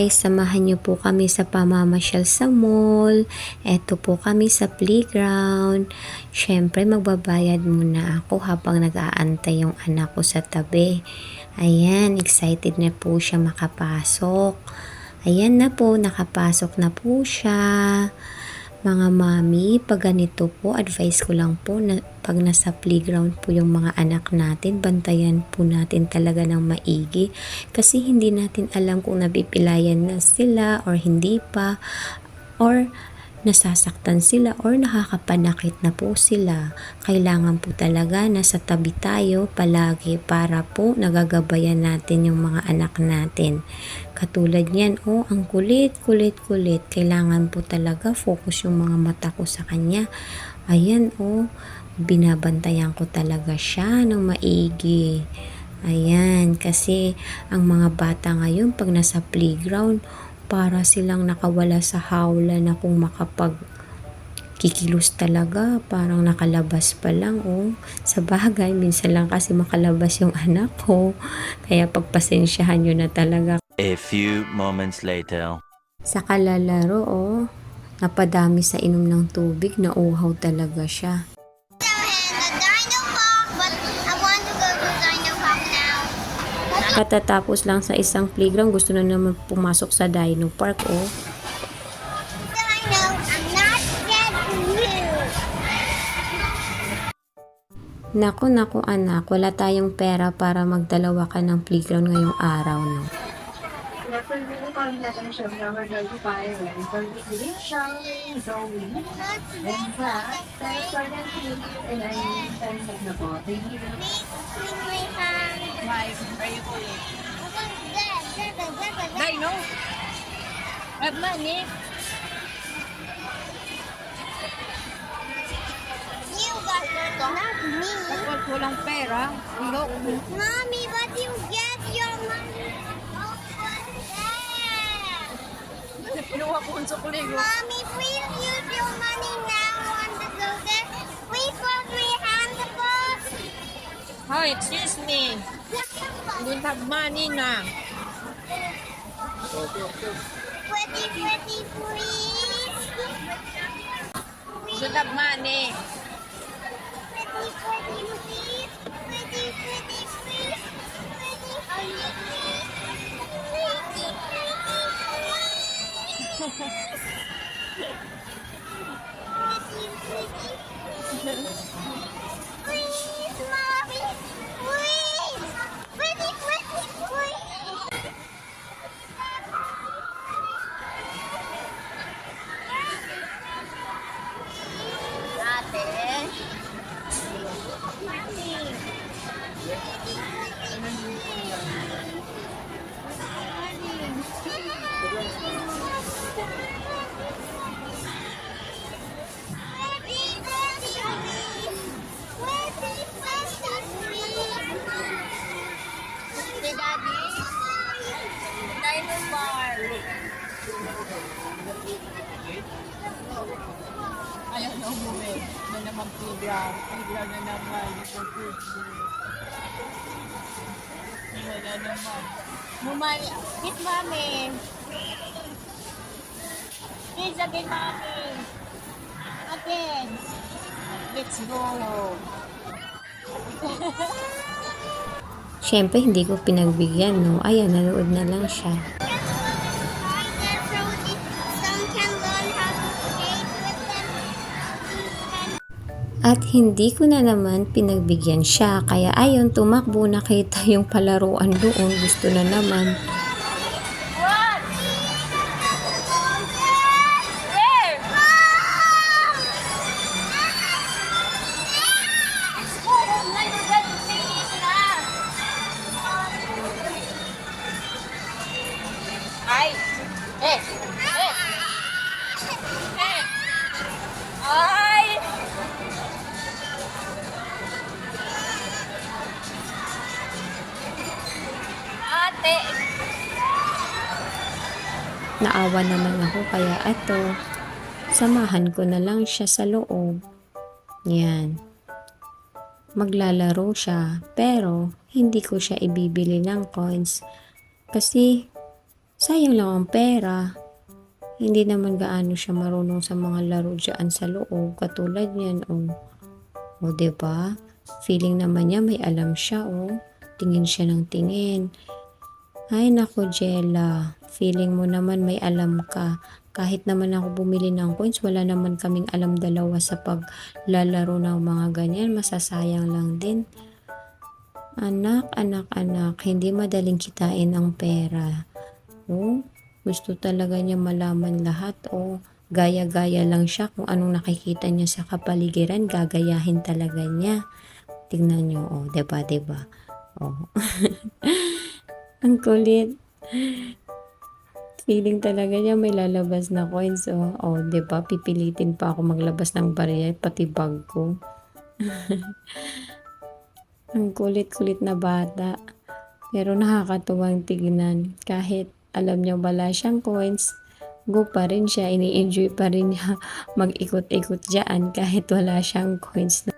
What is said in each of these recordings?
guys, samahan niyo po kami sa pamamasyal sa mall. Eto po kami sa playground. Siyempre, magbabayad muna ako habang nag-aantay yung anak ko sa tabi. Ayan, excited na po siya makapasok. Ayan na po, nakapasok na po siya. Mga mami, pag ganito po, advice ko lang po na pag nasa playground po yung mga anak natin, bantayan po natin talaga ng maigi. Kasi hindi natin alam kung nabipilayan na sila or hindi pa or nasasaktan sila or nakakapanakit na po sila. Kailangan po talaga nasa tabi tayo palagi para po nagagabayan natin yung mga anak natin. Katulad niyan, oh, ang kulit, kulit, kulit. Kailangan po talaga focus yung mga mata ko sa kanya. Ayan, oh, binabantayan ko talaga siya ng maigi. Ayan, kasi ang mga bata ngayon pag nasa playground, para silang nakawala sa hawla na kung makapag kikilos talaga, parang nakalabas pa lang, oh. Sa bagay, minsan lang kasi makalabas yung anak ko. Kaya pagpasensyahan nyo na talaga. A few moments later. Sa kalalaro, oh, napadami sa inom ng tubig, nauhaw talaga siya. Katatapos lang sa isang playground, gusto na naman pumasok sa Dino Park, oh. You. Naku, naku anak, wala tayong pera para magdalawa ka ng playground ngayong araw, no? Bring my Where are you going? There, there. Dino? Have money? You got it, not me. Kapag walang pera, look. Mommy, but you get your money over there. Pinuha ko sa kuligo. Mommy, please use your money now. Want to go there? Please hold my hand first. Hi, excuse me. Don't have money na. Pretty, pretty, please. Don't have money. Pretty, pretty, please. Pretty, pretty, please. Pretty, pretty, please. Pretty, please. Please, Ayaw na umuwi. Na naman playground. Playground na naman. Wala naman. Mumay, hit mommy. Please again, mommy. Again. Let's go. Siyempre, hindi ko pinagbigyan, no? Ayan, nanood na lang siya. At hindi ko na naman pinagbigyan siya. Kaya ayun, tumakbo nakita yung palaruan doon. Gusto na naman. Ate! Naawa naman ako kaya ato, samahan ko na lang siya sa loob. Yan. Maglalaro siya, pero hindi ko siya ibibili ng coins kasi sayang lang ang pera. Hindi naman gaano siya marunong sa mga laro dyan sa loob. Katulad niyan, oh. O, ba? diba? Feeling naman niya may alam siya, oh. Tingin siya ng tingin. Ay, nako, Jella. Feeling mo naman may alam ka. Kahit naman ako bumili ng coins, wala naman kaming alam dalawa sa paglalaro ng mga ganyan. Masasayang lang din. Anak, anak, anak, hindi madaling kitain ang pera. Oh, gusto talaga niya malaman lahat. Oh, gaya-gaya lang siya kung anong nakikita niya sa kapaligiran, gagayahin talaga niya. Tingnan niyo, oh, 'di ba, 'di ba? Oh. ang kulit. Feeling talaga niya may lalabas na coins. Oh, oh ba? Pipilitin pa ako maglabas ng barya, pati bag ko. Ang kulit-kulit na bata. Pero nakakatuwang tignan. Kahit alam niya wala siyang coins, go pa rin siya. Ini-enjoy pa rin niya mag-ikot-ikot dyan kahit wala siyang coins.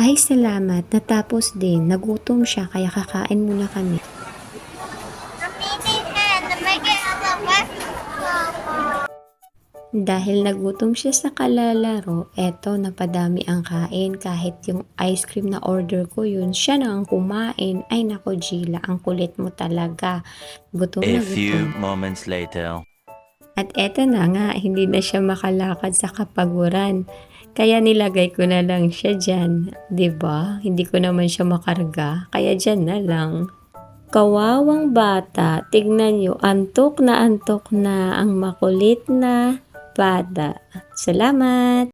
Ay, salamat. Natapos din. Nagutom siya kaya kakain muna kami. Dahil nagutom siya sa kalalaro, eto napadami ang kain kahit yung ice cream na order ko yun, siya na ang kumain. Ay nako Gila, ang kulit mo talaga. Gutom A na few gutom. moments later. At eto na nga, hindi na siya makalakad sa kapaguran. Kaya nilagay ko na lang siya dyan. ba? Hindi ko naman siya makarga. Kaya dyan na lang. Kawawang bata, tignan nyo, antok na antok na ang makulit na bata. Salamat!